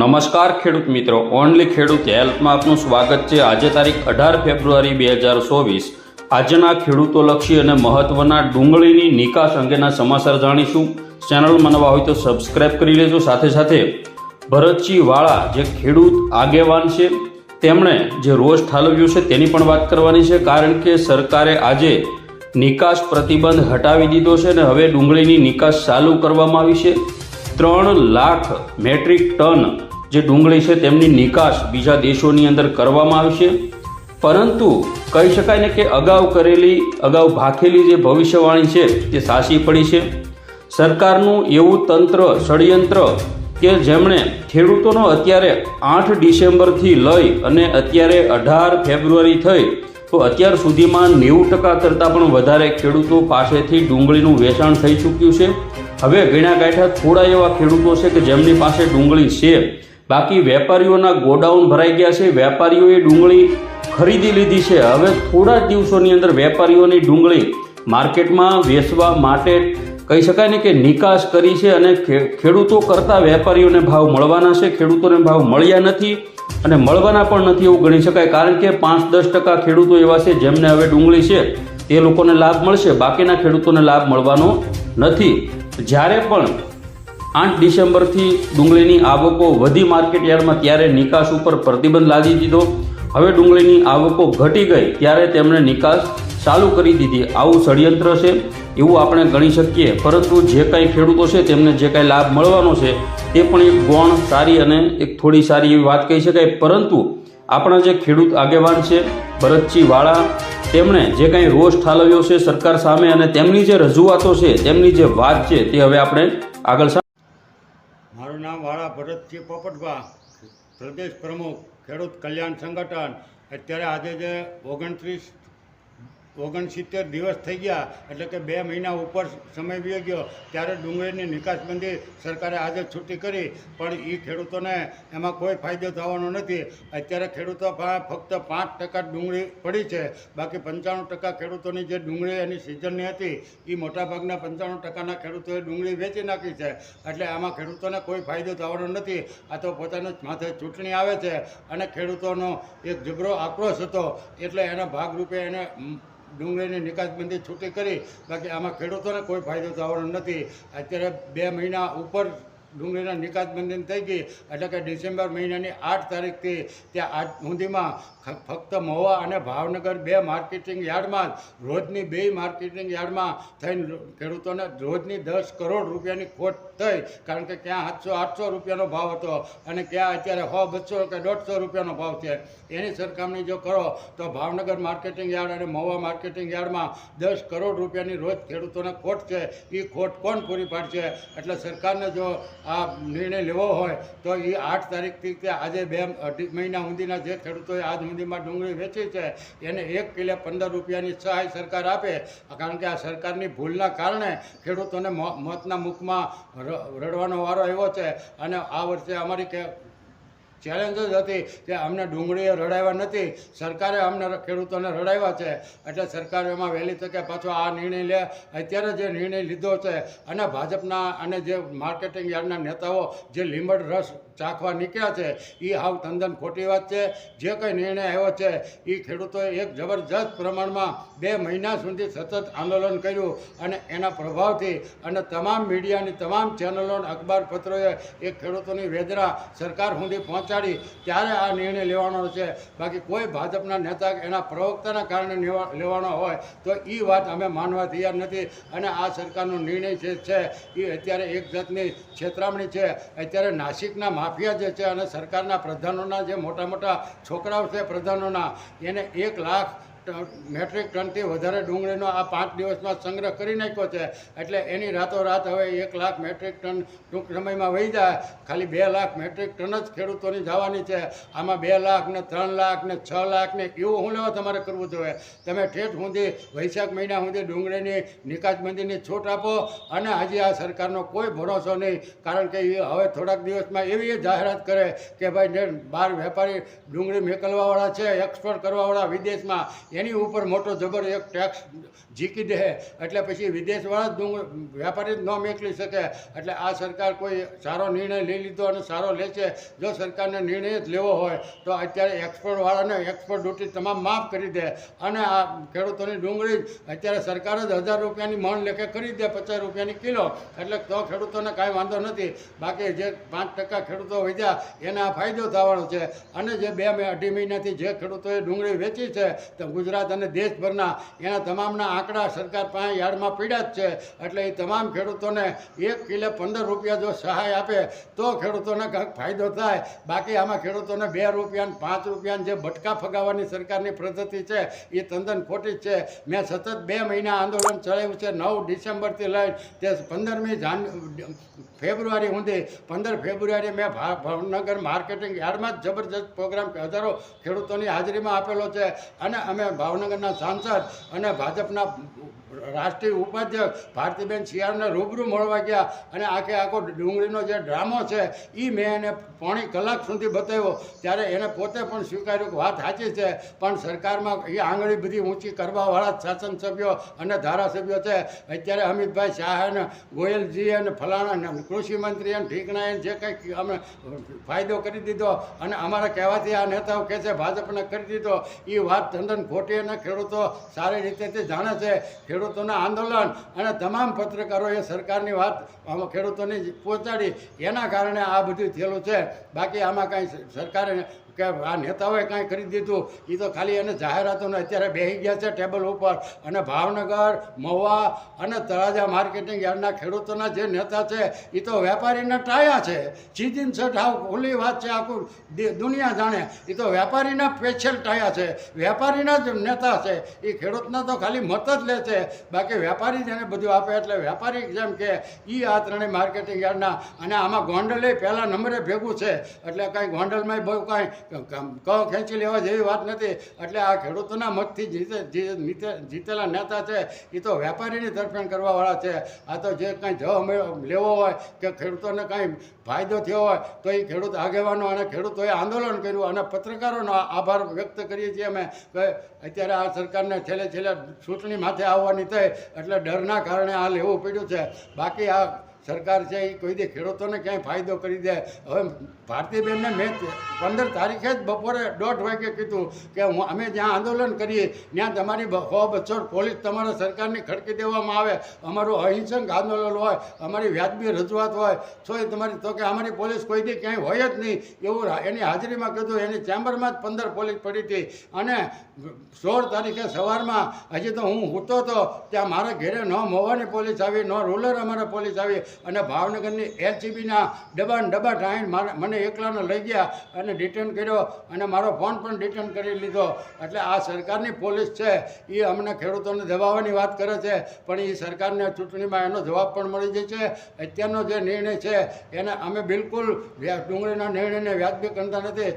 નમસ્કાર ખેડૂત મિત્રો. ઓનલી ખેડૂત હેલ્પમાં આપનું સ્વાગત છે. આજે તારીખ અઢાર ફેબ્રુઆરી બે હજાર ચોવીસ. આજના ખેડૂતોલક્ષી અને મહત્વના ડુંગળીની નિકાસ અંગેના સમાચાર જાણીશું. ચેનલમાં નવા હોય તો સબસ્ક્રાઇબ કરી લેજો. સાથે સાથે ભરતસિંહ વાળા જે ખેડૂત આગેવાન છે, તેમણે જે રોષ ઠાલવ્યું છે તેની પણ વાત કરવાની છે. કારણ કે સરકારે આજે નિકાસ પ્રતિબંધ હટાવી દીધો છે અને હવે ડુંગળીની નિકાસ ચાલુ કરવામાં આવી છે. ત્રણ લાખ મેટ્રિક ટન જે ડુંગળી છે તેમની નિકાસ બીજા દેશોની અંદર કરવામાં આવશે પરંતુ કહી શકાય ને કે અગાઉ કરેલી, અગાઉ ભાખેલી જે ભવિષ્યવાણી છે તે સાચી પડી છે. સરકારનું એવું તંત્ર, ષડયંત્ર કે જેમણે ખેડૂતોનો અત્યારે આઠ ડિસેમ્બરથી લઈ અને અત્યારે અઢાર ફેબ્રુઆરી થઈ, તો અત્યાર સુધીમાં નેવું ટકા કરતાં પણ વધારે ખેડૂતો પાસેથી ડુંગળીનું વેચાણ થઈ ચૂક્યું છે. હવે ગણ્યા ગાંઠા થોડા એવા ખેડૂતો છે કે જેમની પાસે ડુંગળી છે. બાકી વેપારીઓના ગોડાઉન ભરાઈ ગયા છે. વેપારીઓએ ડુંગળી ખરીદી લીધી છે. હવે થોડા જ દિવસોની અંદર વેપારીઓની ડુંગળી માર્કેટમાં વેચવા માટે કહી શકાય ને કે નિકાસ કરી છે અને ખેડૂતો કરતાં વેપારીઓને ભાવ મળવાના છે. ખેડૂતોને ભાવ મળ્યા નથી અને મળવાના પણ નથી એવું ગણી શકાય. કારણ કે પાંચ દસ ટકા ખેડૂતો એવા છે જેમને હવે ડુંગળી છે તે લોકોને લાભ મળશે. બાકીના ખેડૂતોને લાભ મળવાનો નથી. જ્યારે પણ આઠ ડિસેમ્બરથી ડુંગળીની આવકો વધી માર્કેટ યાર્ડમાં ત્યારે નિકાસ ઉપર પ્રતિબંધ લાદી દીધો. હવે ડુંગળીની આવકો ઘટી ગઈ ત્યારે તેમણે નિકાસ ચાલુ કરી દીધી. આવું ષડયંત્ર છે એવું આપણે ગણી શકીએ. પરંતુ જે કાંઈ ખેડૂતો છે તેમને જે કાંઈ લાભ મળવાનો છે તે પણ એક ગૌણ સારી અને એક થોડી સારી એવી વાત કહી શકાય. પરંતુ આપણા જે ખેડૂત આગેવાન છે, ભરતજી વાળા, તેમણે જે કંઈ રોષ ઠાલવ્યો છે સરકાર સામે અને તેમની જે રજૂઆતો છે, તેમની જે વાત છે તે હવે આપણે આગળ મારું નામ વાળા ભરતજી પોપટભા, પ્રદેશ પ્રમુખ, ખેડૂત કલ્યાણ સંગઠન. અત્યારે આજે જે ઓગણત્રીસ ઓગણસિત્તેર દિવસ થઈ ગયા, એટલે કે બે મહિના ઉપર સમય વી ગયો, ત્યારે ડુંગળીની નિકાસબંધી સરકારે આજે છૂટી કરી, પણ એ ખેડૂતોને એમાં કોઈ ફાયદો થવાનો નથી. અત્યારે ખેડૂતો ફક્ત પાંચ ટકા ડુંગળી પડી છે, બાકી પંચાણું ટકા ખેડૂતોની જે ડુંગળી એની સિઝનની હતી એ મોટાભાગના પંચાણું ટકાના ખેડૂતોએ ડુંગળી વેચી નાખી છે, એટલે આમાં ખેડૂતોને કોઈ ફાયદો થવાનો નથી. આ તો પોતાનું માથે ચૂંટણી આવે છે, અને ખેડૂતોનો એક જબરો આક્રોશ હતો, એટલે એના ભાગરૂપે એને ડુંગળીની નિકાસબંધી છૂટી કરી. બાકી આમાં ખેડૂતોને કોઈ ફાયદો થવાનો નથી. અત્યારે બે મહિના ઉપર ડુંગળીના નિકાસ બંધન થઈ ગઈ. એટલે કે ડિસેમ્બર મહિનાની આઠ તારીખથી ત્યાં આજ સુધીમાં ફક્ત મહુવા અને ભાવનગર બે માર્કેટિંગ યાર્ડમાં રોજની બે માર્કેટિંગ યાર્ડમાં થઈને ખેડૂતોને રોજની દસ કરોડ રૂપિયાની ખોટ થઈ. કારણ કે ક્યાં સાતસો, આઠસો રૂપિયાનો ભાવ હતો અને ક્યાં અત્યારે સો, બસો કે દોઢસો રૂપિયાનો ભાવ છે. એની સરખામણી જો કરો તો ભાવનગર માર્કેટિંગ યાર્ડ અને મહુવા માર્કેટિંગ યાર્ડમાં દસ કરોડ રૂપિયાની રોજ ખેડૂતોને ખોટ છે. એ ખોટ કોણ પૂરી પાડશે? એટલે સરકારને જો આ નિર્ણય લેવો હોય તો એ આઠ તારીખથી તે આજે બે મહિના સુધીના જે ખેડૂતોએ આજ સુધીમાં ડુંગળી વેચી છે, એને એક કિલો પંદર રૂપિયાની સહાય સરકાર આપે. કારણ કે આ સરકારની ભૂલના કારણે ખેડૂતોને મોતના મુખમાં રડવાનો વારો આવ્યો છે. અને આ વર્ષે અમારી કે ચેલેન્જ જ હતી કે અમને ડુંગળીએ રડાવ્યા નથી. સરકારે અમને ખેડૂતોને રડાવ્યા છે. એટલે સરકાર એમાં વહેલી તકે પાછો આ નિર્ણય લે. અત્યારે જે નિર્ણય લીધો છે, અને ભાજપના અને જે માર્કેટિંગ યાર્ડના નેતાઓ જે લીંબડ રસ ચાખવા નીકળ્યા છે એ હાવ તંદન ખોટી વાત છે. જે કંઈ નિર્ણય આવ્યો છે એ ખેડૂતોએ એક જબરજસ્ત પ્રમાણમાં બે મહિના સુધી સતત આંદોલન કર્યું, અને એના પ્રભાવથી અને તમામ મીડિયાની તમામ ચેનલો અખબાર પત્રોએ એ ખેડૂતોની વેદના સરકાર સુધી પહોંચાડી ત્યારે આ નિર્ણય લેવાનો છે. બાકી કોઈ ભાજપના નેતા એના પ્રવક્તાના કારણે લેવાનો હોય તો એ વાત અમે માનવા તૈયાર નથી. અને આ સરકારનો નિર્ણય જે છે એ અત્યારે એક જાતની છેતરામણી છે. અત્યારે નાસિકના માફિયા જે છે અને સરકારના પ્રધાનોના જે મોટા મોટા છોકરાઓ છે પ્રધાનોના, એને એક લાખ મેટ્રિક ટનથી વધારે ડુંગળીનો આ પાંચ દિવસમાં સંગ્રહ કરી નાખ્યો છે. એટલે એની રાતોરાત હવે એક લાખ મેટ્રિક ટન ટૂંક સમયમાં વહી જાય. ખાલી બે લાખ મેટ્રિક ટન જ ખેડૂતોની જવાની છે. આમાં બે લાખ ને ત્રણ લાખ ને છ લાખ ને એવું શું લેવા તમારે કરવું જોઈએ. તમે ઠેઠ સુધી, વૈશાખ મહિના સુધી ડુંગળીની નિકાસબંધીની છૂટ આપો અને હજી આ સરકારનો કોઈ ભરોસો નહીં. કારણ કે એ હવે થોડાક દિવસમાં એવી જાહેરાત કરે કે ભાઈ જે બહાર વેપારી ડુંગળી મોકલવાવાળા છે એક્સપોર્ટ કરવાવાળા વિદેશમાં. એની ઉપર મોટો જબર એક ટેક્સ જીકી દે, એટલે પછી વિદેશવાળા જ વેપારી જ ન મેકલી શકે. એટલે આ સરકાર કોઈ સારો નિર્ણય લઈ લીધો અને સારો લે છે જો સરકારને નિર્ણય જ લેવો હોય, તો અત્યારે એક્સપોર્ટવાળાને એક્સપોર્ટ ડ્યુટી તમામ માફ કરી દે. અને આ ખેડૂતોની ડુંગળી અત્યારે સરકાર જ હજાર રૂપિયાની મણ લેખે કરી દે, પચાસ રૂપિયાની કિલો. એટલે તો ખેડૂતોને કાંઈ વાંધો નથી. બાકી જે પાંચ ટકા ખેડૂતો વધ્યા, એને આ ફાયદો થવાનો છે. અને જે બે અઢી મહિનાથી જે ખેડૂતોએ ડુંગળી વેચી છે, તો ગુજરાત અને દેશભરના એના તમામના આંકડા સરકાર પાસે યાર્ડમાં પીડ્યા જ છે. એટલે એ તમામ ખેડૂતોને એક કિલો પંદર રૂપિયા જો સહાય આપે, તો ખેડૂતોને કંઈક ફાયદો થાય. બાકી આમાં ખેડૂતોને બે રૂપિયાને પાંચ રૂપિયાને જે બટકા ફગાવવાની સરકારની પદ્ધતિ છે, એ તદ્દન ખોટી છે. મેં સતત બે મહિના આંદોલન ચલાવ્યું છે, નવ ડિસેમ્બરથી લઈ તે પંદરમી જાન, ફેબ્રુઆરી સુધી. પંદર ફેબ્રુઆરી મેં ભાવનગર માર્કેટિંગ યાર્ડમાં જ જબરજસ્ત પ્રોગ્રામ હજારો ખેડૂતોની હાજરીમાં આપેલો છે. અને અમે ભાવનગરના સાંસદ અને ભાજપના રાષ્ટ્રીય ઉપાધ્યક્ષ ભારતીબેન શિયાળને રૂબરૂ મળવા ગયા અને આખે આખો ડુંગળીનો જે ડ્રામો છે એ મેં એને પોણી કલાક સુધી બતાવ્યો. ત્યારે એને પોતે પણ સ્વીકાર્યું કે વાત સાચી છે, પણ સરકારમાં એ આંગળી બધી ઊંચી કરવાવાળા શાસન સભ્યો અને ધારાસભ્યો છે. અત્યારે અમિતભાઈ શાહ અને ગોયલજી અને ફલાણા અને કૃષિ મંત્રી અને ઢીકણાએ જે કંઈક અમે ફાયદો કરી દીધો અને અમારા કહેવાથી આ નેતાઓ કહે છે, ભાજપને કરી દીધો. એ વાત તદ્દન ખોટી અને ખેડૂતો સારી રીતે તે જાણે છે. ખેડૂતોના આંદોલન અને તમામ પત્રકારોએ સરકારની વાત આમાં ખેડૂતોને પહોંચાડી. એના કારણે આ બધું થયેલું છે. બાકી આમાં કાંઈ સરકારે કે આ નેતાઓએ કાંઈ કરી દીધું? એ તો ખાલી એને જાહેરાતોને અત્યારે બેસી ગયા છે ટેબલ ઉપર. અને ભાવનગર, મહુવા અને તળાજા માર્કેટિંગ યાર્ડના ખેડૂતોના જે નેતા છે એ તો વેપારીના ટાયા છે. સટ હાવ ખુલ્લી વાત છે આખું દુનિયા જાણે. એ તો વેપારીના સ્પેશિયલ ટાયા છે. વેપારીના જ નેતા છે. એ ખેડૂતના તો ખાલી મત જ લે છે. બાકી વેપારી જેને બધું આપે એટલે વેપારી જેમ કે એ આ ત્રણેય માર્કેટિંગ યાર્ડના. અને આમાં ગોંડલે પહેલા નંબરે ભેગું છે. એટલે કાંઈ ગોંડલમાં બહુ કાંઈ ક ખેંચી લેવા જેવી વાત નથી. એટલે આ ખેડૂતોના મતથી જીતે જીતેલા નેતા છે એ તો વેપારીની તરફેણ કરવાવાળા છે. આ તો જે કાંઈ જવ મે- લેવો હોય કે ખેડૂતોને કાંઈ ફાયદો થયો હોય, તો એ ખેડૂત આગેવાનો અને ખેડૂતોએ આંદોલન કર્યું અને પત્રકારોનો આભાર વ્યક્ત કરીએ છીએ અમે કે અત્યારે આ સરકારને છેલ્લે છેલ્લે ચૂંટણી માથે આવવાની થઈ, એટલે ડરના કારણે આ લેવું પડ્યું છે. બાકી આ સરકાર છે એ કોઈ દે ખેડૂતોને ક્યાંય ફાયદો કરી દે. હવે ભારતીબેનને મેં પંદર તારીખે જ બપોરે દોઢ વાગે કીધું કે હું અમે જ્યાં આંદોલન કરીએ, ત્યાં તમારી સો બસો પોલીસ તમારા સરકારની ખડકી દેવામાં આવે. અમારું અહિંસક આંદોલન હોય, અમારી વ્યાજબી રજૂઆત હોય, તો એ તમારી તો કે અમારી પોલીસ કોઈ દી ક્યાંય હોય જ નહીં. એવું એની હાજરીમાં કીધું, એની ચેમ્બરમાં જ પંદર પોલીસ પડી હતી. અને સોળ તારીખે સવારમાં, હજી તો હું ઉઠતો હતો ત્યાં મારા ઘેરે ન મોવાની પોલીસ આવી, ન રૂલર અમારા પોલીસ આવી. અને ભાવનગરની એલસીબીના ડબ્બા ડબા ટાઈન મને એકલાને લઈ ગયા અને ડિટેન કર્યો અને મારો ફોન પણ ડિટેન કરી લીધો. એટલે આ સરકારની પોલીસ છે, એ અમને ખેડૂતોને દબાવવાની વાત કરે છે, પણ એ સરકારને ચૂંટણીમાં એનો જવાબ પણ મળી જાય છે. અત્યારનો જે નિર્ણય છે, એને અમે બિલકુલ ડુંગળીના નિર્ણયને વ્યાજબી કરતા નથી.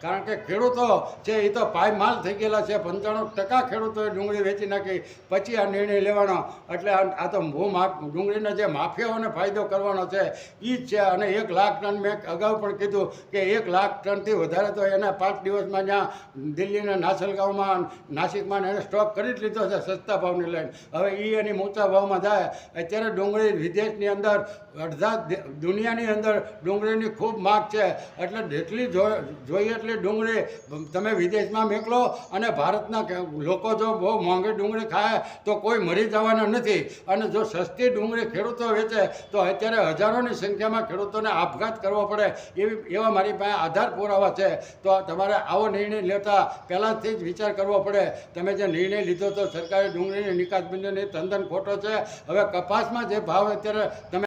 કારણ કે ખેડૂતો છે, એ તો પાયમાલ થઈ ગયેલા છે, પંચાણું ટકા ખેડૂતોએ ડુંગળી વેચી નાખી, પછી આ નિર્ણય લેવાનો. એટલે આ તો હું ડુંગળીના જે માફિયાઓને ફાયદો કરવાનો છે એ જ છે. અને એક લાખ ટન મેં અગાઉ પણ કીધું કે એક લાખ ટનથી વધારે તો એના પાંચ દિવસમાં જ્યાં દિલ્હીના નાસલગાંવમાં નાસિકમાં એને સ્ટોક કરી જ લીધો છે, સસ્તા ભાવને લઈને. હવે એ એની ઊંચા ભાવમાં જાય. અત્યારે ડુંગળી વિદેશની અંદર, અડધા દુનિયાની અંદર ડુંગળીની ખૂબ માગ છે. એટલે જેટલી જોઈએ એટલી ડુંગળી તમે વિદેશમાં મેકલો અને ભારતના લોકો જો બહુ મોંઘી ડુંગળી ખાય તો કોઈ મરી જવાના નથી. અને જો સસ્તી ડુંગળી ખેડૂતો વેચે, તો અત્યારે હજારોની સંખ્યામાં ખેડૂતોને આપઘાત કરવો પડે એવી, એવા મારી પાસે આધાર પુરાવા છે. તો તમારે આવો નિર્ણય લેતા પહેલાંથી જ વિચાર કરવો પડે. તમે જે નિર્ણય લીધો તો સરકારે ડુંગળીની નિકાસ બંધની તદ્દન ખોટો છે. હવે કપાસમાં જે ભાવ અત્યારે તમે